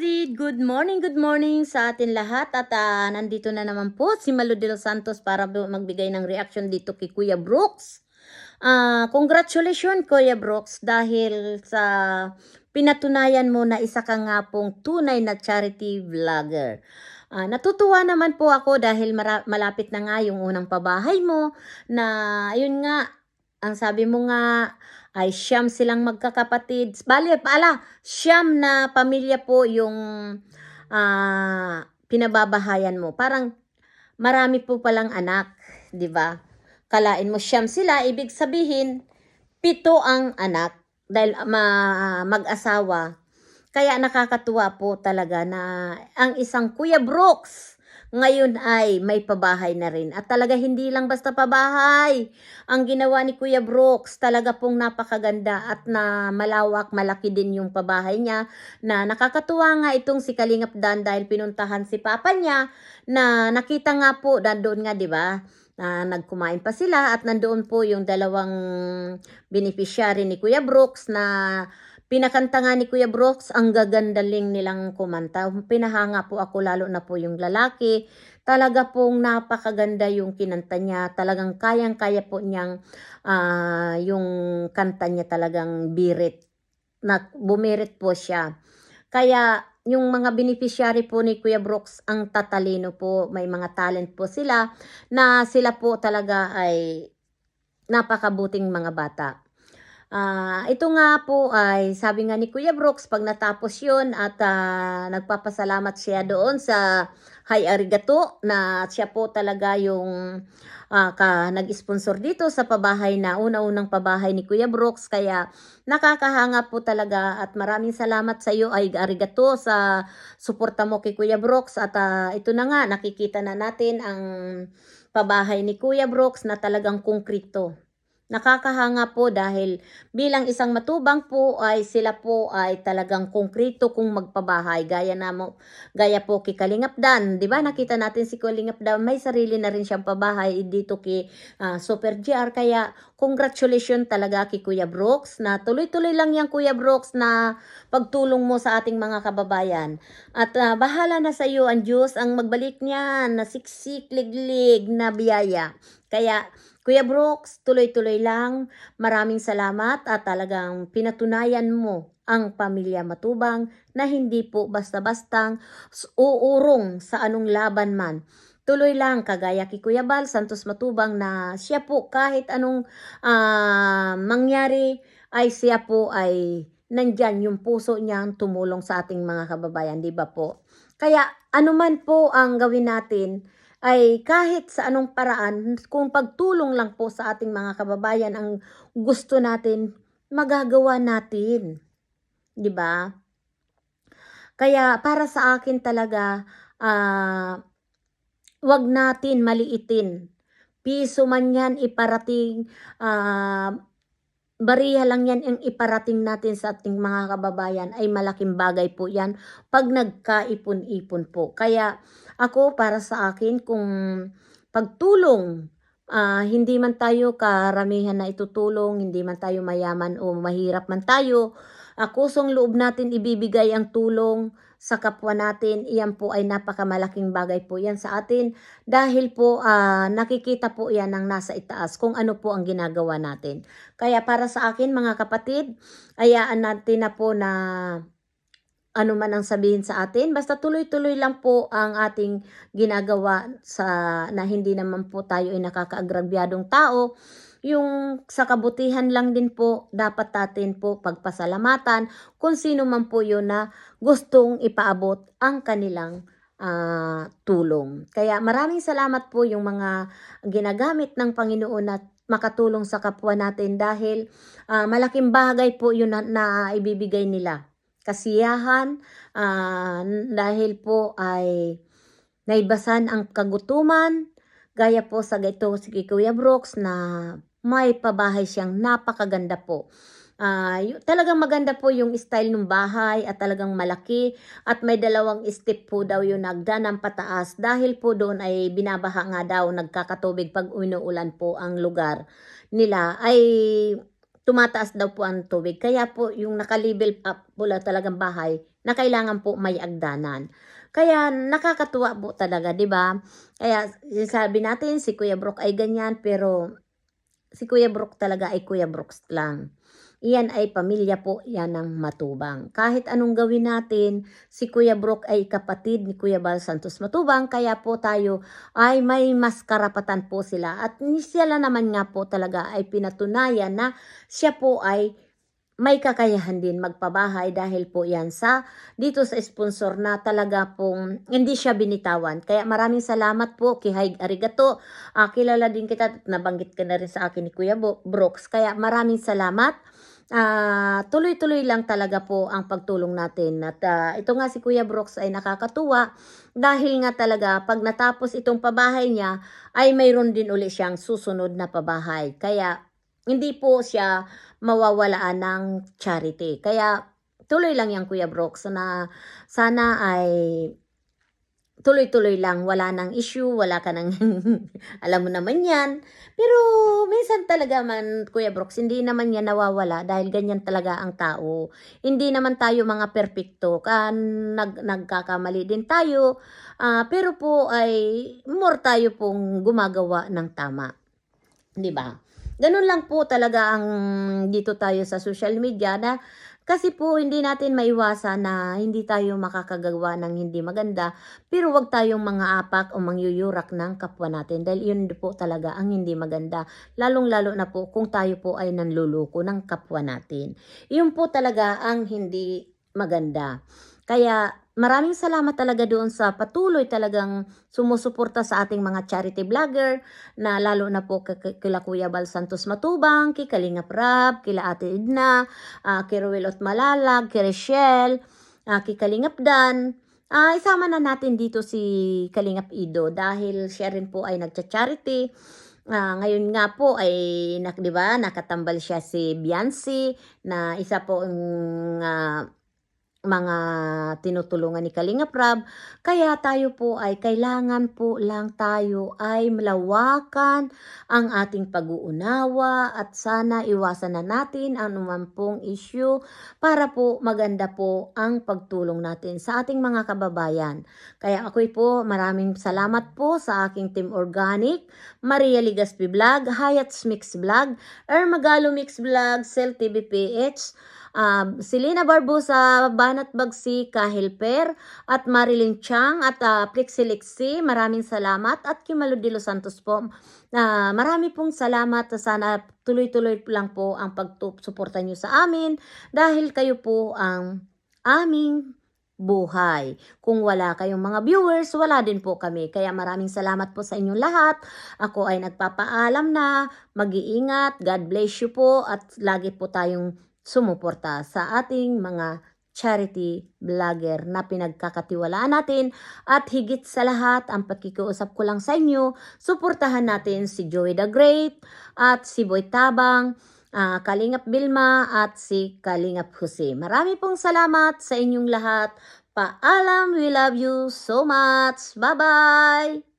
kapatid! Good morning, good morning sa atin lahat at ah, nandito na naman po si Malo de los Santos para magbigay ng reaction dito kay Kuya Brooks. Ah, congratulations Kuya Brooks dahil sa pinatunayan mo na isa ka nga pong tunay na charity vlogger. Ah, natutuwa naman po ako dahil malapit na nga yung unang pabahay mo na ayun nga ang sabi mo nga ay siyam silang magkakapatid. Bali, paala, siyam na pamilya po yung ah, pinababahayan mo. Parang marami po palang anak, di ba? Kalain mo siyam sila, ibig sabihin, pito ang anak dahil ma- mag-asawa. Kaya nakakatuwa po talaga na ang isang Kuya Brooks ngayon ay may pabahay na rin. At talaga hindi lang basta pabahay. Ang ginawa ni Kuya Brooks talaga pong napakaganda at na malawak, malaki din yung pabahay niya. Na nakakatuwa nga itong si Kalingap Dan dahil pinuntahan si Papa niya na nakita nga po, nandoon nga di ba? na nagkumain pa sila at nandoon po yung dalawang beneficiary ni Kuya Brooks na pinakanta nga ni Kuya Brooks, ang gagandaling nilang kumanta. Pinahanga po ako lalo na po yung lalaki. Talaga pong napakaganda yung kinanta niya. Talagang kayang-kaya po niyang ah, yung kanta niya talagang birit. Na, bumirit po siya. Kaya yung mga beneficiary po ni Kuya Brooks ang tatalino po, may mga talent po sila na sila po talaga ay napakabuting mga bata. Ah, ito nga po ay sabi nga ni Kuya Brooks pag natapos 'yun at ah, nagpapasalamat siya doon sa Hi Arigato na siya po talaga yung ka nag-sponsor dito sa pabahay na una-unang pabahay ni Kuya Brooks kaya nakakahanga po talaga at maraming salamat sa iyo ay Arigato sa suporta mo kay Kuya Brooks at ah, ito na nga nakikita na natin ang pabahay ni Kuya Brooks na talagang konkrito. Nakakahanga po dahil bilang isang matubang po ay sila po ay talagang konkreto kung magpabahay. Gaya na mo, gaya po kay Kalingap Dan, 'di ba? Nakita natin si Kalingap Dan, may sarili na rin siyang pabahay dito kay ah, Super GR kaya congratulations talaga kay Kuya Brooks na tuloy-tuloy lang yan Kuya Brooks na pagtulong mo sa ating mga kababayan. At ah, bahala na sa iyo ang Diyos ang magbalik niyan na siksik liglig na biyaya. Kaya Kuya Brooks, tuloy-tuloy lang. Maraming salamat at talagang pinatunayan mo ang pamilya Matubang na hindi po basta-bastang uurong sa anong laban man. Tuloy lang kagaya kay Kuya Bal Santos Matubang na siya po kahit anong ah, mangyari ay siya po ay nandyan yung puso niyang tumulong sa ating mga kababayan, di ba po? Kaya anuman po ang gawin natin, ay kahit sa anong paraan, kung pagtulong lang po sa ating mga kababayan ang gusto natin, magagawa natin. 'Di ba? Kaya para sa akin talaga, ah, wag natin maliitin. Piso man yan iparating, ah, bariya lang yan ang iparating natin sa ating mga kababayan ay malaking bagay po yan pag nagkaipon-ipon po. Kaya ako para sa akin kung pagtulong ah, hindi man tayo karamihan na itutulong, hindi man tayo mayaman o mahirap man tayo, ah, kusong loob natin ibibigay ang tulong sa kapwa natin, iyan po ay napakamalaking bagay po yan sa atin dahil po ah, nakikita po yan ng nasa itaas kung ano po ang ginagawa natin. Kaya para sa akin mga kapatid, ayaan natin na po na ano man ang sabihin sa atin, basta tuloy-tuloy lang po ang ating ginagawa sa na hindi naman po tayo ay nakakaagrabyadong tao. Yung sa kabutihan lang din po, dapat natin po pagpasalamatan kung sino man po yun na gustong ipaabot ang kanilang ah, tulong. Kaya maraming salamat po yung mga ginagamit ng Panginoon at makatulong sa kapwa natin dahil ah, malaking bagay po yun na, na ibibigay nila kasiyahan ah, dahil po ay naibasan ang kagutuman gaya po sa ito si Kuya Brooks na may pabahay siyang napakaganda po. Y- talagang maganda po yung style ng bahay at talagang malaki at may dalawang step po daw yung nagdanang pataas dahil po doon ay binabaha nga daw nagkakatubig pag inuulan po ang lugar nila ay tumataas daw po ang tubig. Kaya po yung nakalibel up po lang talagang bahay, na kailangan po may agdanan. Kaya nakakatuwa po talaga, 'di ba? Kaya sabi natin si Kuya Brook ay ganyan pero si Kuya Brook talaga ay Kuya Brooks lang. Iyan ay pamilya po yan ng matubang. Kahit anong gawin natin, si Kuya Brook ay kapatid ni Kuya Bal Santos Matubang, kaya po tayo ay may mas karapatan po sila. At sila naman nga po talaga ay pinatunayan na siya po ay may kakayahan din magpabahay dahil po yan sa dito sa sponsor na talaga pong hindi siya binitawan. Kaya maraming salamat po kay Haig Arigato. Ah, kilala din kita nabanggit ka na rin sa akin ni Kuya Brooks. Kaya maraming salamat. Ah, tuloy-tuloy lang talaga po ang pagtulong natin. At ah, ito nga si Kuya Brooks ay nakakatuwa dahil nga talaga pag natapos itong pabahay niya ay mayroon din uli siyang susunod na pabahay. Kaya hindi po siya mawawalaan ng charity. Kaya tuloy lang yan Kuya Brooks na sana ay tuloy-tuloy lang, wala nang issue, wala ka nang, alam mo naman yan. Pero minsan talaga man, Kuya Brooks, hindi naman yan nawawala dahil ganyan talaga ang tao. Hindi naman tayo mga perpekto, ka, nag, nagkakamali din tayo, ah, pero po ay more tayo pong gumagawa ng tama. 'Di ba? Ganun lang po talaga ang dito tayo sa social media na kasi po hindi natin maiwasan na hindi tayo makakagawa ng hindi maganda. Pero wag tayong mga apak o mangyuyurak ng kapwa natin dahil yun po talaga ang hindi maganda. Lalong lalo na po kung tayo po ay nanluluko ng kapwa natin. Yun po talaga ang hindi maganda. Kaya maraming salamat talaga doon sa patuloy talagang sumusuporta sa ating mga charity vlogger na lalo na po kila Kuya Bal Santos Matubang, kay Kalinga Prab, kila Ate Edna, uh, kay Ruel Ot Malalag, kay Rochelle, uh, kay Kalingap Dan. Ah, isama na natin dito si Kalingap Ido dahil siya rin po ay nagcha-charity. Ah, ngayon nga po ay nak 'di ba nakatambal siya si Biancy na isa po ang ah, mga tinutulungan ni Kalinga Prab. Kaya tayo po ay kailangan po lang tayo ay malawakan ang ating pag-uunawa at sana iwasan na natin ang naman pong issue para po maganda po ang pagtulong natin sa ating mga kababayan. Kaya ako'y po maraming salamat po sa aking Team Organic, Maria Ligaspi Vlog, Hayat's Mix Vlog, Ermagalo Mix Vlog, Cell TV PH, um, Selena Barbosa, Banat Bagsi, Kahilper, at Marilyn Chang, at uh, Plixilixi, maraming salamat, at Kimalo de los Santos po. na marami pong salamat, sana tuloy-tuloy lang po ang pagsuporta nyo sa amin, dahil kayo po ang aming buhay. Kung wala kayong mga viewers, wala din po kami. Kaya maraming salamat po sa inyong lahat. Ako ay nagpapaalam na, mag-iingat, God bless you po, at lagi po tayong sumuporta sa ating mga charity vlogger na pinagkakatiwalaan natin. At higit sa lahat ang pakikiusap ko lang sa inyo suportahan natin si Joey the Great at si Boy Tabang ah, Kalingap Bilma at si Kalingap Jose. Marami pong salamat sa inyong lahat. Paalam we love you so much. Bye bye